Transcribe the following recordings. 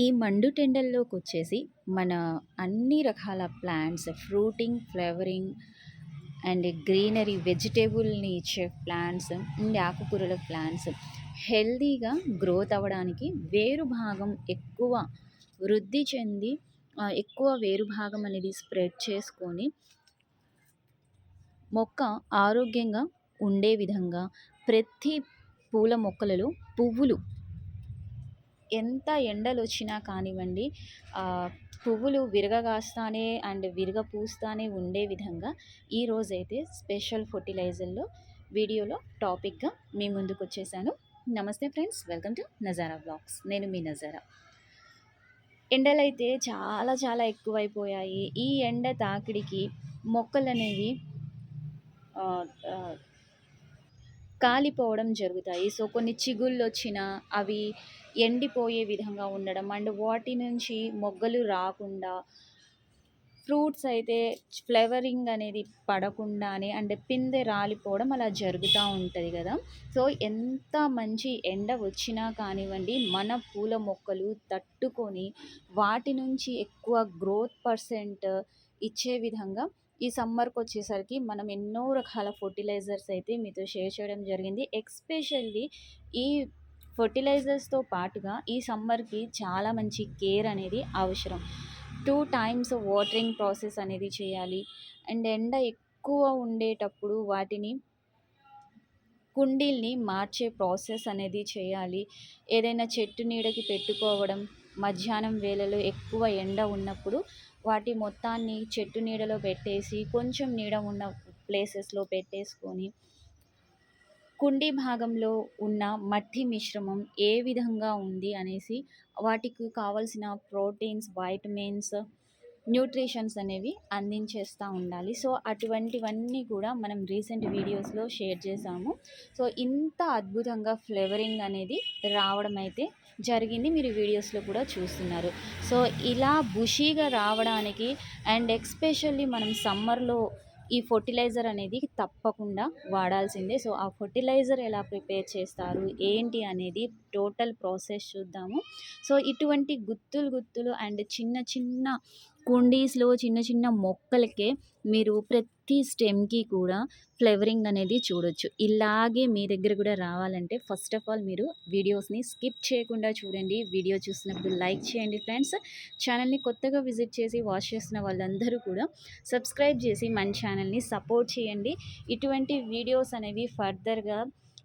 ఈ మండు టెండల్లోకి వచ్చేసి మన అన్ని రకాల plants fruiting flavouring and greenery వెజిటేబుల్ని ఇచ్చే ప్లాంట్స్ అండ్ ఆకుకూరల ప్లాంట్స్ హెల్దీగా గ్రోత్ అవ్వడానికి వేరు భాగం ఎక్కువ వృద్ధి చెంది ఎక్కువ వేరు భాగం అనేది స్ప్రెడ్ చేసుకొని మొక్క ఆరోగ్యంగా ఉండే విధంగా ప్రతి పూల మొక్కలలో పువ్వులు ఎంత ఎండలు వచ్చినా కానివ్వండి పువ్వులు విరగగాస్తానే అండ్ విరగ పూస్తానే ఉండే విధంగా ఈరోజైతే స్పెషల్ ఫర్టిలైజర్లో వీడియోలో టాపిక్గా మీ ముందుకు వచ్చేసాను నమస్తే friends welcome to Nazara blogs. నేను మీ నజారా. ఎండలైతే చాలా చాలా ఎక్కువైపోయాయి. ఈ ఎండ తాకిడికి మొక్కలు అనేవి కాలిపోవడం జరుగుతాయి. సో కొన్ని చిగుళ్ళు వచ్చినా అవి ఎండిపోయే విధంగా ఉండడం అండ్ వాటి నుంచి మొగ్గలు రాకుండా ఫ్రూట్స్ అయితే ఫ్లేవరింగ్ అనేది పడకుండానే అండ్ పిందె రాలిపోవడం అలా జరుగుతూ ఉంటుంది కదా. సో ఎంత మంచి ఎండ వచ్చినా కానివ్వండి మన పూల మొక్కలు తట్టుకొని వాటి నుంచి ఎక్కువ గ్రోత్ పర్సెంట్ ఇచ్చే విధంగా ఈ సమ్మర్కి వచ్చేసరికి మనం ఎన్నో రకాల ఫర్టిలైజర్స్ అయితే మీతో షేర్ చేయడం జరిగింది. ఎక్స్పెషల్లీ ఈ ఫర్టిలైజర్స్తో పాటుగా ఈ సమ్మర్కి చాలా మంచి కేర్ అనేది అవసరం. టూ టైమ్స్ వాటరింగ్ ప్రాసెస్ అనేది చేయాలి. అండ్ ఎండ ఎక్కువ ఉండేటప్పుడు వాటిని కుండీల్ని మార్చే ప్రాసెస్ అనేది చేయాలి. ఏదైనా చెట్టు నీడకి పెట్టుకోవడం మధ్యాహ్నం వేళలో ఎక్కువ ఎండ ఉన్నప్పుడు వాటి మొత్తాన్ని చెట్టు నీడలో పెట్టేసి కొంచెం నీడ ఉన్న ప్లేసెస్లో పెట్టేసుకొని కుండీ భాగంలో ఉన్న మట్టి మిశ్రమం ఏ విధంగా ఉంది అనేసి వాటికి కావలసిన ప్రోటీన్స్ వైటమిన్స్ న్యూట్రిషన్స్ అనేవి అందించేస్తూ ఉండాలి. సో అటువంటివన్నీ కూడా మనం రీసెంట్ వీడియోస్లో షేర్ చేసాము సో ఇంత అద్భుతంగా ఫ్లేవరింగ్ అనేది రావడం అయితే జరిగింది మీరు వీడియోస్లో కూడా చూస్తున్నారు. సో ఇలా బుషీగా రావడానికి అండ్ ఎక్స్పెషల్లీ మనం సమ్మర్లో ఈ ఫర్టిలైజర్ అనేది తప్పకుండా వాడాల్సిందే. సో ఆ ఫర్టిలైజర్ ఎలా ప్రిపేర్ చేస్తారు ఏంటి అనేది టోటల్ ప్రాసెస్ చూద్దాము. సో ఇటువంటి గుత్తులు గుత్తులు అండ్ చిన్న చిన్న కుండీస్లో చిన్న చిన్న మొక్కలకే మీరు ప్రతి స్టెమ్కి కూడా ఫ్లేవరింగ్ అనేది చూడొచ్చు. ఇలాగే మీ దగ్గర కూడా రావాలంటే ఫస్ట్ ఆఫ్ ఆల్ మీరు వీడియోస్ని స్కిప్ చేయకుండా చూడండి. వీడియో చూసినప్పుడు లైక్ చేయండి ఫ్రెండ్స్. ఛానల్ని కొత్తగా విజిట్ చేసి వాచ్ చేసిన వాళ్ళందరూ కూడా సబ్స్క్రైబ్ చేసి మన ఛానల్ని సపోర్ట్ చేయండి. ఇటువంటి వీడియోస్ అనేవి ఫర్దర్గా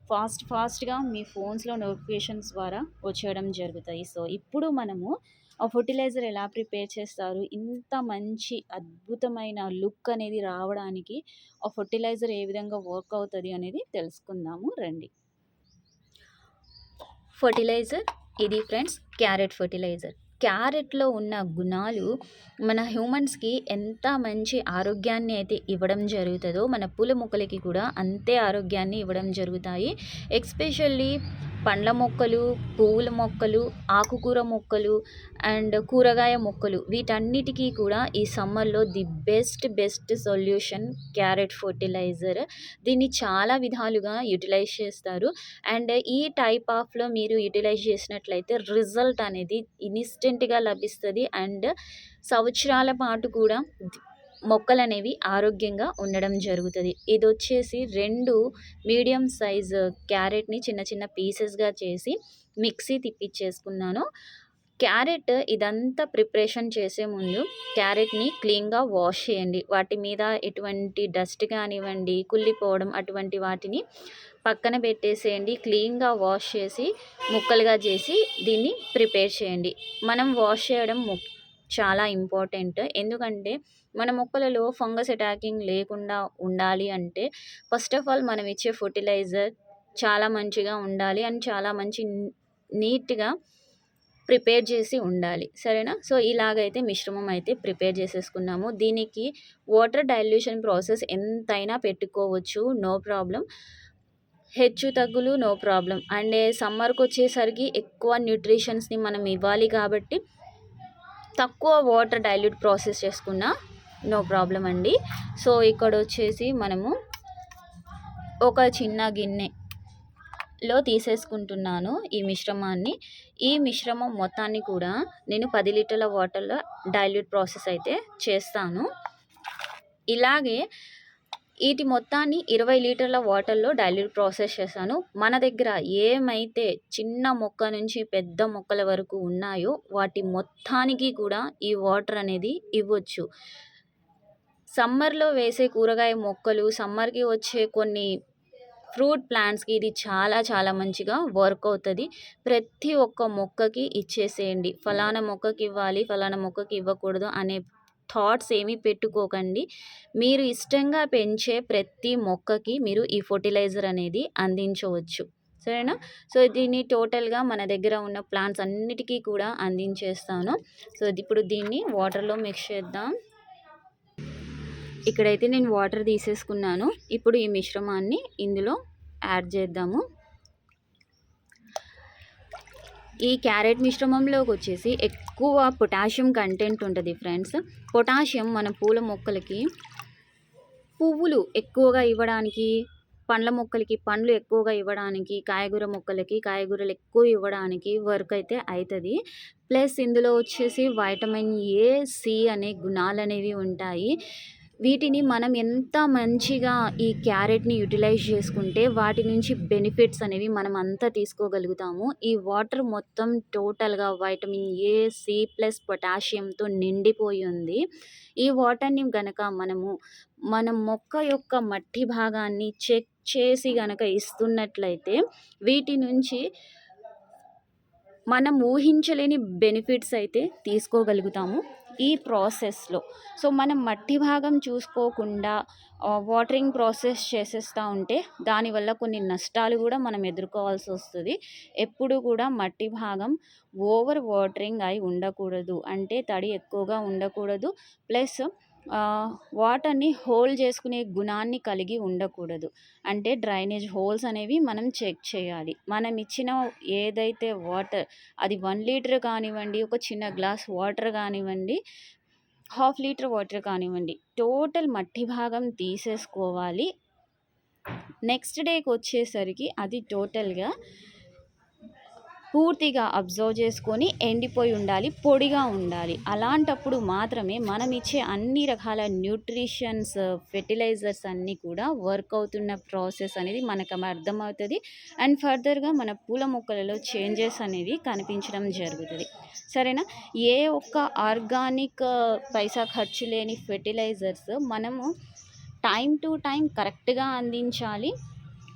ఫాస్ట్ ఫాస్ట్గా మీ ఫోన్స్లో నోటిఫికేషన్స్ ద్వారా వచ్చేయడం జరుగుతాయి. సో ఇప్పుడు మనము ఆ ఫర్టిలైజర్ ఎలా ప్రిపేర్ చేస్తారు? ఇంత మంచి అద్భుతమైన లుక్ అనేది రావడానికి ఆ ఫర్టిలైజర్ ఏ విధంగా వర్క్ అవుతుంది అనేది తెలుసుకుందాము రండి. ఫర్టిలైజర్? ఇది ఫ్రెండ్స్ క్యారెట్ ఫర్టిలైజర్. క్యారెట్లో ఉన్న గుణాలు మన హ్యూమన్స్కి ఎంత మంచి ఆరోగ్యాన్ని అయితే ఇవ్వడం జరుగుతుందో మన పూల మొక్కలకి కూడా అంతే ఆరోగ్యాన్ని ఇవ్వడం జరుగుతాయి. ఎక్స్పెషల్లీ పండ్ల మొక్కలు పువ్వుల మొక్కలు ఆకుకూర మొక్కలు అండ్ కూరగాయ మొక్కలు. వీటన్నిటికీ కూడా ఈ సమ్మర్లో the best best solution carrot fertiliser. దీన్ని చాలా విధాలుగా యూటిలైజ్ చేస్తారు. అండ్ ఈ టైప్ ఆఫ్లో మీరు యూటిలైజ్ చేసినట్లయితే రిజల్ట్ అనేది ఇన్స్టెంట్గా లభిస్తుంది. అండ్ సంవత్సరాల పాటు కూడా మొక్కలు అనేవి ఆరోగ్యంగా ఉండడం జరుగుతుంది. ఇది వచ్చేసి రెండు మీడియం సైజ్ క్యారెట్ని చిన్న చిన్న పీసెస్గా చేసి మిక్సీ తిప్పించేసుకున్నాను క్యారెట్ ఇదంతా ప్రిపరేషన్ చేసే ముందు క్యారెట్ని క్లీన్గా వాష్ చేయండి. వాటి మీద ఎటువంటి డస్ట్ కానివ్వండి కుళ్ళిపోవడం అటువంటి వాటిని పక్కన పెట్టేసేయండి. క్లీన్గా వాష్ చేసి ముక్కలుగా చేసి దీన్ని ప్రిపేర్ చేయండి. మనం వాష్ చేయడం ము చాలా ఇంపార్టెంట్. ఎందుకంటే మన మొక్కలలో ఫంగస్ అటాకింగ్ లేకుండా ఉండాలి అంటే ఫస్ట్ ఆఫ్ ఆల్ మనం ఇచ్చే ఫర్టిలైజర్ చాలా మంచిగా ఉండాలి అండ్ చాలా మంచి నీట్గా ప్రిపేర్ చేసి ఉండాలి. సరేనా? సో ఇలాగైతే మిశ్రమం అయితే ప్రిపేర్ చేసేసుకున్నాము. దీనికి వాటర్ డైల్యూషన్ ప్రాసెస్ ఎంతైనా పెట్టుకోవచ్చు. No problem. హెచ్చు తగ్గులు నో ప్రాబ్లం. అండ్ సమ్మర్కి వచ్చేసరికి ఎక్కువ న్యూట్రిషన్స్ని మనం ఇవ్వాలి కాబట్టి తక్కువ వాటర్ డైల్యూట్ ప్రాసెస్ చేసుకున్న నో ప్రాబ్లం అండి. సో ఇక్కడ వచ్చేసి మనము ఒక చిన్న గిన్నెలో తీసేసుకుంటున్నాను ఈ మిశ్రమాన్ని. ఈ మిశ్రమం మొత్తాన్ని కూడా నేను పది లీటర్ల వాటర్లో డైల్యూట్ ప్రాసెస్ అయితే చేస్తాను. ఇలాగే వీటి మొత్తాన్ని ఇరవై లీటర్ల వాటర్లో డైల్యూట్ ప్రాసెస్ చేశాను మన దగ్గర ఏమైతే చిన్న మొక్క నుంచి పెద్ద మొక్కల వరకు ఉన్నాయో వాటి మొత్తానికి కూడా ఈ వాటర్ అనేది ఇవ్వచ్చు. సమ్మర్లో వేసే కూరగాయ మొక్కలు సమ్మర్కి వచ్చే కొన్ని ఫ్రూట్ ప్లాంట్స్కి ఇది చాలా చాలా మంచిగా వర్క్ అవుతుంది. ప్రతి ఒక్క మొక్కకి ఇచ్చేసేయండి. ఫలానా మొక్కకి ఇవ్వాలి ఫలానా మొక్కకి ఇవ్వకూడదు అనే థాట్స్ ఏమీ పెట్టుకోకండి. మీరు ఇష్టంగా పెంచే ప్రతి మొక్కకి మీరు ఈ ఫర్టిలైజర్ అనేది అందించవచ్చు. సరేనా? సో దీన్ని టోటల్గా మన దగ్గర ఉన్న ప్లాంట్స్ అన్నిటికీ కూడా అందించేస్తాను. సో ఇప్పుడు దీన్ని వాటర్లో మిక్స్ చేద్దాం. ఇక్కడైతే నేను వాటర్ తీసేసుకున్నాను. ఇప్పుడు ఈ మిశ్రమాన్ని ఇందులో యాడ్ చేద్దాము. ఈ క్యారెట్ మిశ్రమంలోకి వచ్చేసి ఎక్కువ పొటాషియం కంటెంట్ ఉంటుంది ఫ్రెండ్స్. పొటాషియం మన పూల మొక్కలకి పువ్వులు ఎక్కువగా ఇవ్వడానికి పండ్ల మొక్కలకి పండ్లు ఎక్కువగా ఇవ్వడానికి కాయగూర మొక్కలకి కాయగూరలు ఎక్కువ ఇవ్వడానికి వర్క్ అయితే అవుతుంది ప్లస్ ఇందులో వచ్చేసి వైటమిన్ ఏ సి అనే గుణాలు అనేవి ఉంటాయి. వీటిని మనం ఎంత మంచిగా ఈ క్యారెట్ని యూటిలైజ్ చేసుకుంటే వాటి నుంచి బెనిఫిట్స్ అనేవి మనం అంతా తీసుకోగలుగుతాము. ఈ వాటర్ మొత్తం టోటల్గా వైటమిన్ ఏ సి ప్లస్ పొటాషియంతో నిండిపోయి ఉంది. ఈ వాటర్ని గనక మనము మన మొక్క యొక్క మట్టి భాగాన్ని చెక్ చేసి గనక ఇస్తున్నట్లయితే వీటి నుంచి మనం ఊహించలేని బెనిఫిట్స్ అయితే తీసుకోగలుగుతాము. ఈ ప్రాసెస్లో. సో మనం మట్టి భాగం చూసుకోకుండా వాటరింగ్ ప్రాసెస్ చేసేస్తూ ఉంటే దానివల్ల కొన్ని నష్టాలు కూడా మనం ఎదుర్కోవాల్సి వస్తుంది. ఎప్పుడు కూడా మట్టి భాగం ఓవర్ వాటరింగ్ అయి ఉండకూడదు. అంటే తడి ఎక్కువగా ఉండకూడదు. ప్లస్ వాటర్ని హోల్డ్ చేసుకునే గుణాన్ని కలిగి ఉండకూడదు. అంటే డ్రైనేజ్ హోల్స్ అనేవి మనం చెక్ చేయాలి. మనం ఇచ్చిన ఏదైతే వాటర్ అది వన్ లీటర్ కానివ్వండి ఒక చిన్న గ్లాస్ వాటర్ కానివ్వండి హాఫ్ లీటర్ వాటర్ కానివ్వండి టోటల్ మట్టి భాగం తీసేసుకోవాలి. నెక్స్ట్ డేకి వచ్చేసరికి అది టోటల్గా పూర్తిగా అబ్జర్వ్ చేసుకొని ఎండిపోయి ఉండాలి పొడిగా ఉండాలి. అలాంటప్పుడు మాత్రమే మనం ఇచ్చే అన్ని రకాల న్యూట్రిషన్స్ ఫెర్టిలైజర్స్ అన్నీ కూడా వర్క్ అవుతున్న ప్రాసెస్ అనేది మనకు అర్థమవుతుంది. అండ్ ఫర్దర్గా మన పూల మొక్కలలో చేంజెస్ అనేవి కనిపించడం జరుగుతుంది. సరేనా? ఏ ఒక్క ఆర్గానిక్ పైసా ఖర్చు లేని ఫెర్టిలైజర్స్ మనము టైం టు టైం కరెక్ట్గా అందించాలి.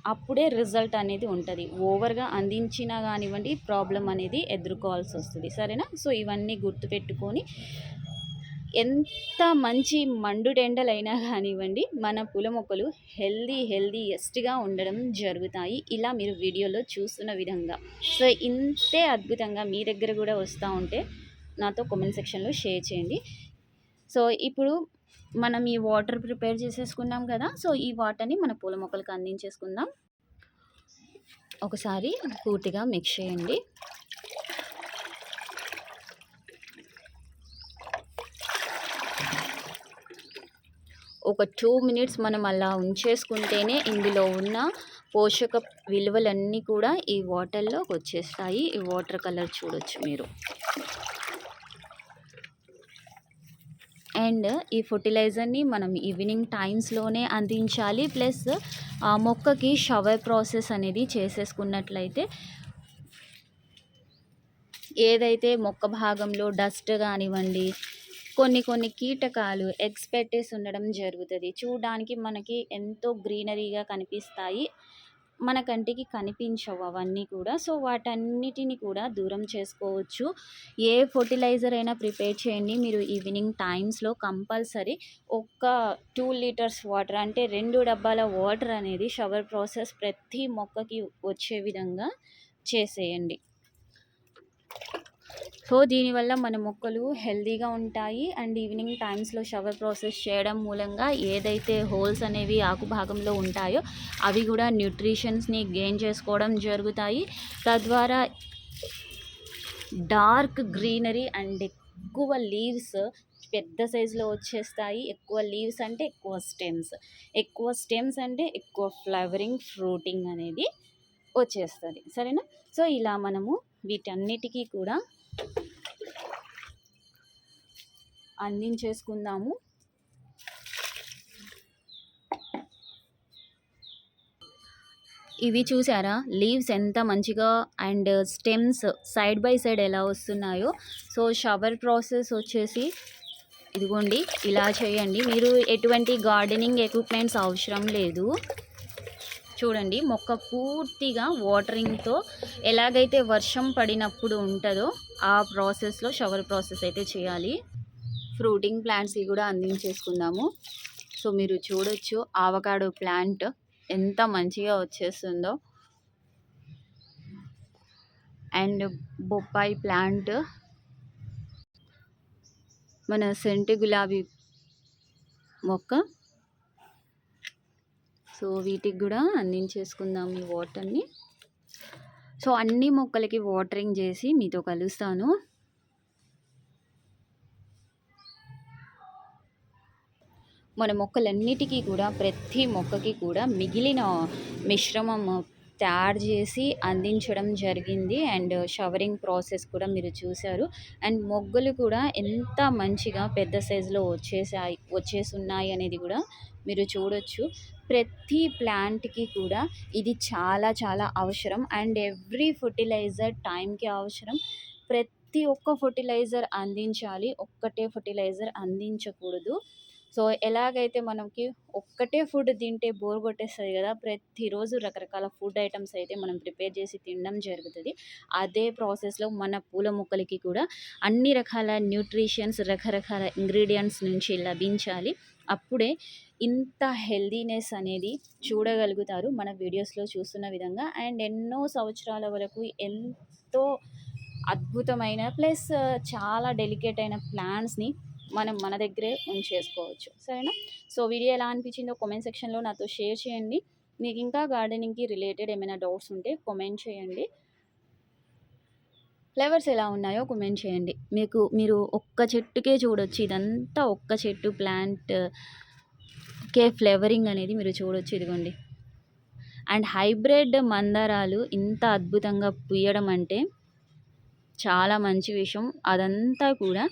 అప్పుడే రిజల్ట్ అనేది ఉంటుంది. ఓవర్గా అందించినా కానివ్వండి ప్రాబ్లం అనేది ఎదుర్కోవాల్సి వస్తుంది. సరేనా? సో ఇవన్నీ గుర్తుపెట్టుకొని ఎంత మంచి మండుటెండలైనా కానివ్వండి మన పూల మొక్కలు హెల్దీ హెల్దీ ఎస్ట్గా ఉండడం జరుగుతాయి. ఇలా మీరు వీడియోలో చూస్తున్న విధంగా. సో ఇంతే అద్భుతంగా మీ దగ్గర కూడా వస్తూ ఉంటే నాతో కామెంట్ సెక్షన్లో షేర్ చేయండి. సో ఇప్పుడు మనం ఈ వాటర్ ప్రిపేర్ చేసేసుకున్నాం కదా సో ఈ వాటర్ని మన పూల మొక్కలకు అందించేసుకుందాం. ఒకసారి పూర్తిగా మిక్స్ చేయండి. ఒక టూ మినిట్స్ మనం అలా ఉంచేసుకుంటేనే ఇందులో ఉన్న పోషక విలువలన్నీ కూడా ఈ వాటర్లోకి వచ్చేస్తాయి. ఈ వాటర్ కలర్ చూడొచ్చు మీరు. అండ్ ఈ ఫర్టిలైజర్ని మనం ఈవినింగ్ టైమ్స్లోనే అందించాలి. ప్లస్ ఆ మొక్కకి షవర్ ప్రాసెస్ అనేది చేసేసుకున్నట్లయితే ఏదైతే మొక్క భాగంలో డస్ట్ కానివ్వండి కొన్ని కొన్ని కీటకాలు ఎగ్స్ పెట్టేసి ఉండడం జరుగుతుంది. చూడడానికి మనకి ఎంతో గ్రీనరీగా కనిపిస్తాయి. మన కంటికి కనిపించవు అవన్నీ కూడా. సో వాటన్నిటిని కూడా దూరం చేసుకోవచ్చు. ఏ ఫర్టిలైజర్ అయినా ప్రిపేర్ చేయండి. మీరు ఈవినింగ్ టైమ్స్లో కంపల్సరీ ఒక్క టూ లీటర్స్ వాటర్ అంటే రెండు డబ్బాల వాటర్ అనేది షవర్ ప్రాసెస్ ప్రతి మొక్కకి వచ్చే విధంగా చేసేయండి. సో దీనివల్ల మన మొక్కలు హెల్తీగా ఉంటాయి. అండ్ ఈవినింగ్ టైమ్స్లో షవర్ ప్రాసెస్ చేయడం మూలంగా ఏదైతే హోల్స్ అనేవి ఆకు భాగంలో ఉంటాయో అవి కూడా న్యూట్రిషన్స్ని గెయిన్ చేసుకోవడం జరుగుతాయి. తద్వారా డార్క్ గ్రీనరీ అండ్ ఎక్కువ లీవ్స్ పెద్ద సైజులో వచ్చేస్తాయి. ఎక్కువ లీవ్స్ అంటే ఎక్కువ స్టెమ్స్. ఎక్కువ స్టెమ్స్ అంటే ఎక్కువ ఫ్లవరింగ్ ఫ్రూటింగ్ అనేది వచ్చేస్తుంది. సరేనా? సో ఇలా మనము వీటన్నిటికీ కూడా అందించేసుకుందాము. ఇవి చూసారా? లీవ్స్ ఎంత మంచిగా and stems side by side ఎలా వస్తున్నాయో. సో షవర్ ప్రాసెస్ వచ్చేసి ఇదిగోండి ఇలా చేయండి. మీరు ఎటువంటి గార్డెనింగ్ ఎక్విప్మెంట్స్ అవసరం లేదు. చూడండి మొక్క పూర్తిగా వాటరింగ్తో ఎలాగైతే వర్షం పడినప్పుడు ఉంటుందో ఆ ప్రాసెస్లో షవర్ ప్రాసెస్ అయితే చేయాలి. ఫ్రూటింగ్ ప్లాంట్స్కి కూడా అందించేసుకుందాము. సో మీరు చూడొచ్చు ఆవకాడో ప్లాంట్ ఎంత మంచిగా వచ్చేస్తుందో. అండ్ బొప్పాయి ప్లాంట్. మన సెంటు గులాబీ మొక్క. సో వీటికి కూడా అందించేసుకుందాం ఈ వాటర్ని. సో అన్ని మొక్కలకి వాటరింగ్ చేసి మీతో కలుస్తాను. మన మొక్కలన్నిటికీ కూడా ప్రతి మొక్కకి కూడా మిగిలిన మిశ్రమం తయారు చేసి అందించడం జరిగింది. అండ్ షవరింగ్ ప్రాసెస్ కూడా మీరు చూశారు. అండ్ మొగ్గలు కూడా ఎంత మంచిగా పెద్ద సైజులో వచ్చేసాయి వచ్చేసి ఉన్నాయి అనేది కూడా మీరు చూడొచ్చు. ప్రతి ప్లాంట్కి కూడా ఇది చాలా చాలా అవసరం. అండ్ ఎవ్రీ ఫర్టిలైజర్ టైంకి అవసరం. ప్రతి ఒక్క ఫర్టిలైజర్ అందించాలి. ఒక్కటే ఫర్టిలైజర్ అందించకూడదు. సో ఎలాగైతే మనకి ఒక్కటే ఫుడ్ తింటే బోర్ కొట్టేస్తుంది కదా ప్రతిరోజు రకరకాల ఫుడ్ ఐటమ్స్ అయితే మనం ప్రిపేర్ చేసి తినడం జరుగుతుంది. అదే ప్రాసెస్లో మన పూల మొక్కలకి కూడా అన్ని రకాల న్యూట్రిషన్స్ రకరకాల ఇంగ్రీడియంట్స్ నుంచి లభించాలి. అప్పుడే ఇంత హెల్దీనెస్ అనేది చూడగలుగుతారు మన వీడియోస్లో చూస్తున్న విధంగా. అండ్ ఎన్నో సంవత్సరాల వరకు ఎంతో అద్భుతమైన ప్లస్ చాలా డెలికేట్ అయిన ప్లాంట్స్ని మనం మన దగ్గరే ఉంచేసుకోవచ్చు. సరేనా? సో వీడియో ఎలా అనిపించిందో కామెంట్ సెక్షన్లో నాతో షేర్ చేయండి. మీకు ఇంకా గార్డెనింగ్కి రిలేటెడ్ ఏమైనా డౌట్స్ ఉంటే కామెంట్ చేయండి. ఫ్లవర్స్ ఎలా ఉన్నాయో కామెంట్ చేయండి. మీకు మీరు ఒక్క చెట్టుకే చూడొచ్చు. ఇదంతా ఒక్క చెట్టు ప్లాంట్ కే ఫ్లేవరింగ్ అనేది మీరు చూడొచ్చు ఇదిగోండి. అండ్ హైబ్రిడ్ మందారాలు ఇంత అద్భుతంగా పుయ్యడం అంటే చాలా మంచి విషయం. అదంతా కూడా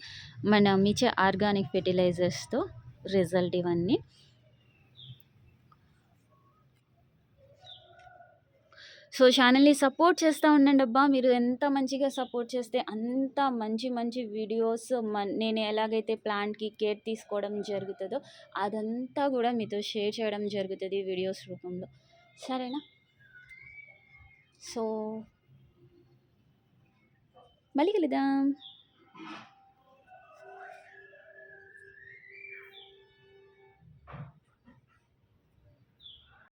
మన ఇచ్చే ఆర్గానిక్ ఫెర్టిలైజర్స్తో రిజల్ట్ ఇవన్నీ. సో ఛానల్ని సపోర్ట్ చేస్తూ ఉండండి అబ్బా. మీరు ఎంత మంచిగా సపోర్ట్ చేస్తే అంత మంచి మంచి వీడియోస్ నేను ఎలాగైతే ప్లాంట్కి కేర్ తీసుకోవడం జరుగుతుందో అదంతా కూడా మీతో షేర్ చేయడం జరుగుతుంది వీడియోస్ రూపంలో. సరేనా? So మళ్ళీ కలుద్దాం